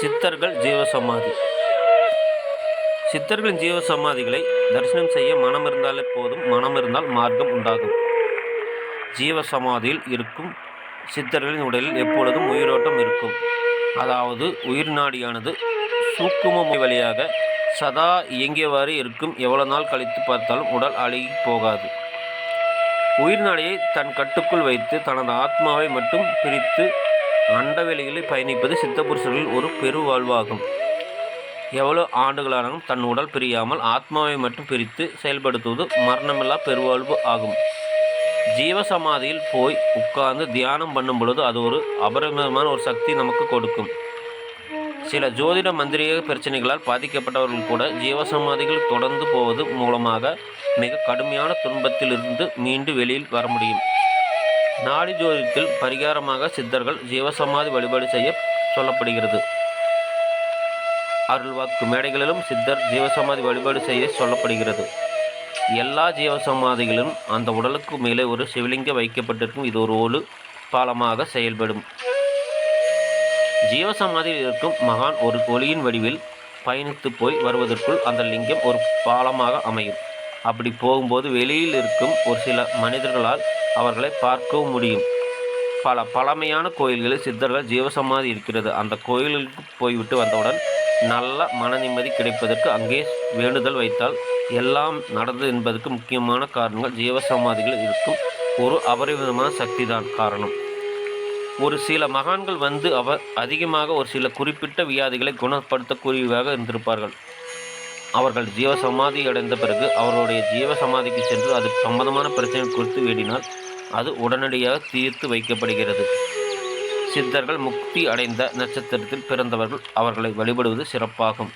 சித்தர்கள் ஜீவசமாதி. சித்தர்களின் ஜீவசமாதிகளை தரிசனம் செய்ய மனம் இருந்தாலே போதும் மனம் இருந்தால் மார்க்கம் உண்டாகும். ஜீவசமாதியில் இருக்கும் சித்தர்களின் உடலில் எப்பொழுதும் உயிரோட்டம் இருக்கும். அதாவது உயிர் நாடியானது சூக்கும வழியாக சதா இயங்கியவாறு இருக்கும். எவ்வளோ நாள் கழித்து பார்த்தாலும் உடல் அழுகி போகாது. உயிர் நாடியை தன் கட்டுக்குள் வைத்து தனது ஆத்மாவை மட்டும் பிரித்து அண்டவெளிகளில் பயணிப்பது சித்தபுருஷர்களில் ஒரு பெருவாழ்வாகும். எவ்வளோ ஆண்டுகளானாலும் தன் உடல் பிரியாமல் ஆத்மாவை மட்டும் பிரித்து செயல்படுத்துவது மரணமில்லா பெருவாழ்வு ஆகும். ஜீவசமாதியில் போய் உட்கார்ந்து தியானம் பண்ணும் பொழுது அது ஒரு அபரிமிதமான ஒரு சக்தி நமக்கு கொடுக்கும். சில ஜோதிட மந்திரிய பிரச்சனைகளால் பாதிக்கப்பட்டவர்கள் கூட ஜீவசமாதிகள் தொடர்ந்து போவது மூலமாக மிக கடுமையான துன்பத்திலிருந்து மீண்டு வெளியில் வர முடியும். நாடி ஜோதிடத்தில் பரிகாரமாக சித்தர்கள் ஜீவசமாதி வழிபாடு செய்ய சொல்லப்படுகிறது. அருள்வாக்கு மேடைகளிலும் சித்தர் ஜீவசமாதி வழிபாடு செய்ய சொல்லப்படுகிறது. எல்லா ஜீவசமாதிகளும் அந்த உடலுக்கு மேலே ஒரு சிவலிங்கம் வைக்கப்பட்டிருக்கும். இது ஒரு ஓடு பாலமாக செயல்படும். ஜீவசமாதியில் இருக்கும் மகான் ஒரு ஒளியின் வடிவில் பயணித்து போய் வருவதற்குள் அந்த லிங்கம் ஒரு பாலமாக அமையும். அப்படி போகும்போது வெளியில் இருக்கும் ஒரு சில மனிதர்களால் அவர்களை பார்க்கவும் முடியும். பல பழமையான கோயில்களில் சித்தர்கள் ஜீவசமாதி இருக்கிறது. அந்த கோயிலுக்கு போய்விட்டு வந்தவுடன் நல்ல மன நிம்மதி கிடைப்பதற்கு அங்கே வேண்டுதல் வைத்தால் எல்லாம் நடந்தது என்பதற்கு முக்கியமான காரணங்கள் ஜீவசமாதிகள் இருக்கும் ஒரு அபரிவிதமான சக்தி தான் காரணம். ஒரு சில மகான்கள் வந்து அவர் அதிகமாக ஒரு சில குறிப்பிட்ட வியாதிகளை குணப்படுத்தக்கூடியவாக இருந்திருப்பார்கள். அவர்கள் ஜீவசமாதி அடைந்த பிறகு அவர்களுடைய ஜீவசமாதிக்கு சென்று அது சம்பந்தமான பிரச்சனை குறித்து வேண்டினால் அது உடனடியாக தீர்த்து வைக்கப்படுகிறது. சித்தர்கள் முக்தி அடைந்த நட்சத்திரத்தில் பிறந்தவர்கள் அவர்களை வழிபடுவது சிறப்பாகும்.